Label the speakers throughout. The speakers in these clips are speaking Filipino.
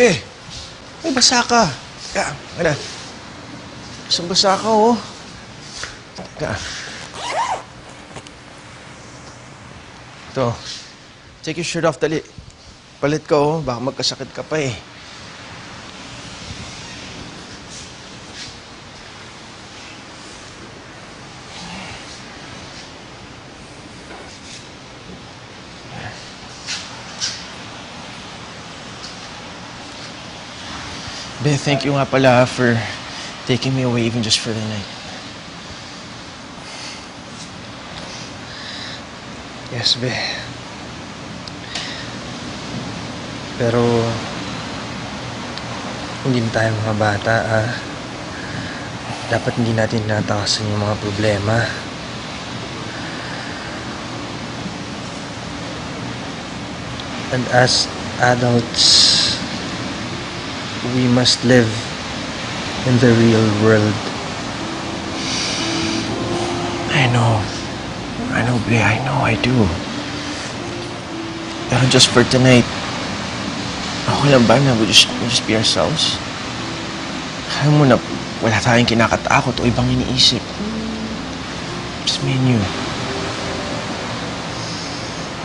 Speaker 1: Be, may basa ka. Teka, ano? Isang basa ka, oh. Teka. Ito. Take your shirt off, dali. Palit ka, oh. Baka magkasakit ka pa, eh. Be, thank you nga pala for taking me away even just for the night.
Speaker 2: Yes, be. Pero, hindi na tayo mga bata, ah. Dapat hindi natin natakasan yung mga problema. And as adults, we must live in the real world.
Speaker 1: I know. I know, Be. I know, I do. Pero just for tonight, okay lang ba na we just, we just be ourselves? Alam mo na, wala tayong kinakatakot o ibang iniisip. Just me and you.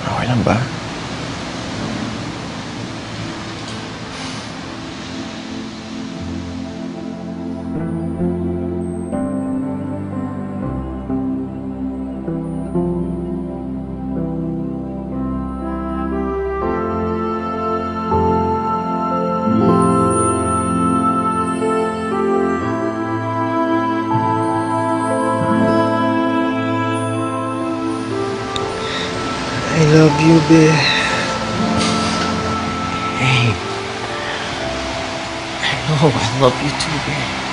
Speaker 1: Okay lang ba?
Speaker 2: You, be.
Speaker 1: Hey. I know, I love you too, babe.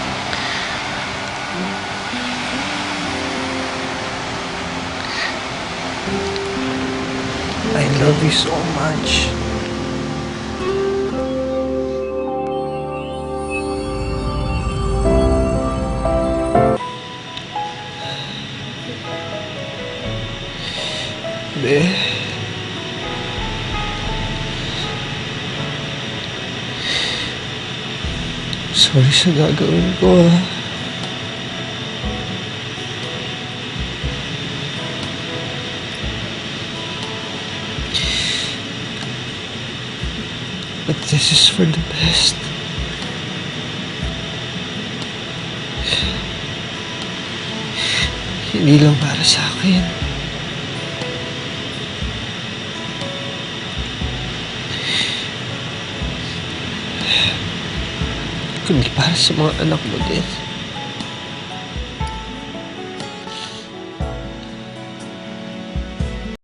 Speaker 2: I love you so much. Be. Sorry sa gagawin ko. But this is for the best. Hindi lang para sa akin. Kundi para sa mga anak mo din.